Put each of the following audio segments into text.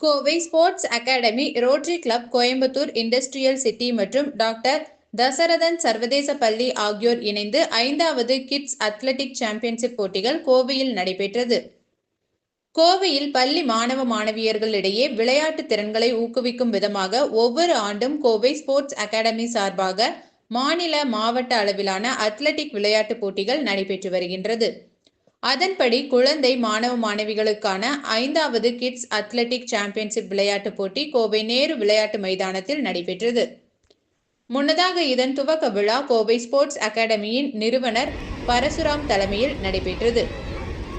Kovai sports academy rotary club Coimbatore industrial city மற்றும் doctor Dasarathan சர்வதேச பள்ளி ஆகியோர் இணைந்து ஐந்தாவது கிட்ஸ் அத்லெட்டிக் சாம்பியன்ஷிப் போட்டிகள் கோவையில் நடைபெற்றது. கோவையில் பள்ளி மாணவ மாணவியர்களிடையே விளையாட்டு திறன்களை ஊக்குவிக்கும் விதமாக ஒவ்வொரு ஆண்டும் கோவை ஸ்போர்ட்ஸ் அகாடமி சார்பாக மாநில மாவட்ட அளவிலான அத்லெட்டிக் விளையாட்டுப் போட்டிகள் நடைபெற்று வருகின்றது. அதன்படி குழந்தை மாணவ மாணவிகளுக்கான ஐந்தாவது கிட்ஸ் அத்லெட்டிக் சாம்பியன்ஷிப் விளையாட்டுப் போட்டி கோவை நேரு விளையாட்டு மைதானத்தில் நடைபெற்றது. முன்னதாக இதன் துவக்க விழா கோவை ஸ்போர்ட்ஸ் அகாடமியின் நிறுவனர் பரசுராம் தலைமையில் நடைபெற்றது.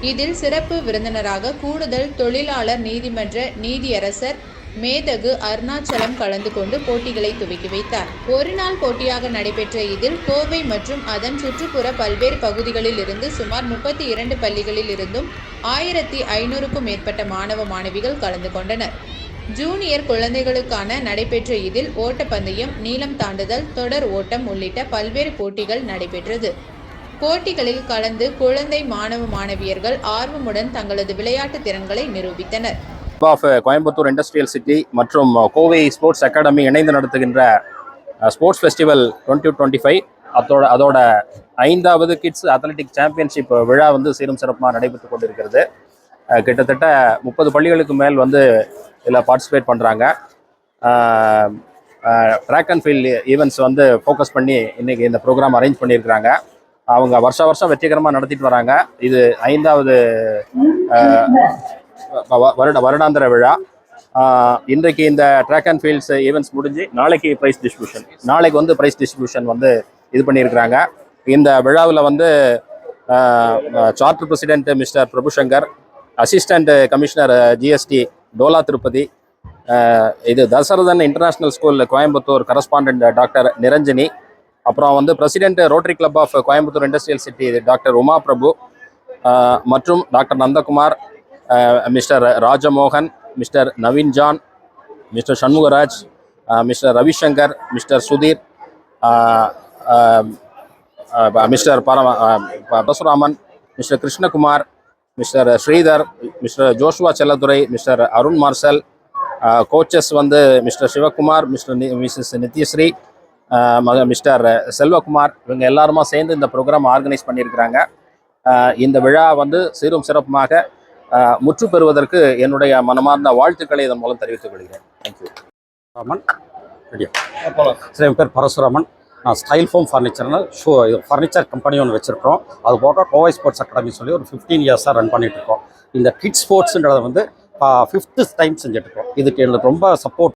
இதில் சிறப்பு விருந்தினராக கூடுதல் தொழிலாளர் நீதிமன்ற நீதியரசர் மேதகு அருணாச்சலம் கலந்து கொண்டு போட்டிகளை துவக்கி வைத்தார். ஒரு நாள் போட்டியாக நடைபெற்ற இதில் கோவை மற்றும் அதன் சுற்றுப்புற பல்வேறு பகுதிகளில் இருந்து சுமார் முப்பத்தி இரண்டு பள்ளிகளில் இருந்தும் ஆயிரத்தி ஐநூறுக்கும் மேற்பட்ட மாணவ மாணவிகள் கலந்து கொண்டனர். ஜூனியர் குழந்தைகளுக்கான நடைபெற்ற இதில் ஓட்டப்பந்தயம் நீளம் தாண்டுதல் தொடர் ஓட்டம் உள்ளிட்ட பல்வேறு போட்டிகள் நடைபெற்றது. போட்டிகளில் கலந்து குழந்தை மாணவ மாணவியர்கள் ஆர்வமுடன் தங்களது விளையாட்டு திறன்களை நிரூபித்தனர். ஆஃப் கோயம்புத்தூர் இண்டஸ்ட்ரியல் சிட்டி மற்றும் கோவை ஸ்போர்ட்ஸ் அகாடமி இணைந்து நடத்துகின்ற sports festival twenty twenty five அதோட அதோட ஐந்தாவது கிட்ஸ் அத்லெட்டிக் சாம்பியன்ஷிப் விழா வந்து சீரும் சிறப்பாக நடைபெற்று கொண்டிருக்கிறது. கிட்டத்தட்ட முப்பது பள்ளிகளுக்கு மேல் வந்து இதில் பார்ட்டிசிபேட் பண்ணுறாங்க ட்ராக் அண்ட் ஃபீல்டு ஈவெண்ட்ஸ் வந்து ஃபோக்கஸ் பண்ணி இன்றைக்கி இந்த ப்ரோக்ராம் அரேஞ்ச் பண்ணியிருக்கிறாங்க. அவங்க வருஷ வருஷம் வெற்றிகரமாக நடத்திட்டு வராங்க. இது ஐந்தாவது வருட வருடாந்திர விழா. இன்றைக்கு இந்த ட்ராக் அண்ட் ஃபீல்ட்ஸ் ஈவெண்ட்ஸ் முடிஞ்சு நாளைக்கு ப்ரைஸ் டிஸ்ட்ரிபியூஷன் நாளைக்கு வந்து ப்ரைஸ் டிஸ்ட்ரிபியூஷன் வந்து இது பண்ணியிருக்கிறாங்க. இந்த விழாவில் வந்து charter president mister Prabhushankar assistant commissioner GST Dola Tirupati இது Dasarathan international school Coimbatore correspondent doctor Niranjani அப்புறம் வந்து president rotary club of Coimbatore industrial city doctor Uma Prabhu மற்றும் doctor Nandakumar mister Rajamohan mister Naveen John mister Shanmugaraj mister Ravishankar mister Sudhir mister பரம ப- Parasuraman mister Krishnakumar mister Sridhar mister Joshua Chelladurai mister Arun Marshal coaches வந்து mister Sivakumar mister missus Nithyashree மக mister Selvakumar இவங்க எல்லாருமா சேர்ந்து இந்த program organise பண்ணியிருக்கிறாங்க. இந்த விழா வந்து சீரும் சிறப்புமாக முற்று பெறுவதற்கு என்னுடைய மனமார்ந்த வாழ்த்துக்களை இதன் மூலம் தெரிவித்துக் கொள்கிறேன். Thank you Raman. ரெடியா சரி என் பேர் பரசுராமன். நான் ஸ்டைல் ஃபோம் ஃபர்னிச்சர்னு ஷோ இது ஃபர்னிச்சர் கம்பெனி ஒன்று வச்சுருக்கோம் அது போக கோவை ஸ்போர்ட்ஸ் அகாடமி சொல்லி ஒரு ஃபிஃப்டீன் இயர்ஸாக ரன் பண்ணிட்டு இருக்கோம். இந்த கிட்ஸ் ஸ்போர்ட்ஸுன்றதை வந்து ஃபிஃப்த்து டைம் செஞ்சுட்டு இருக்கோம். இதுக்கு எனக்கு ரொம்ப சப்போர்ட்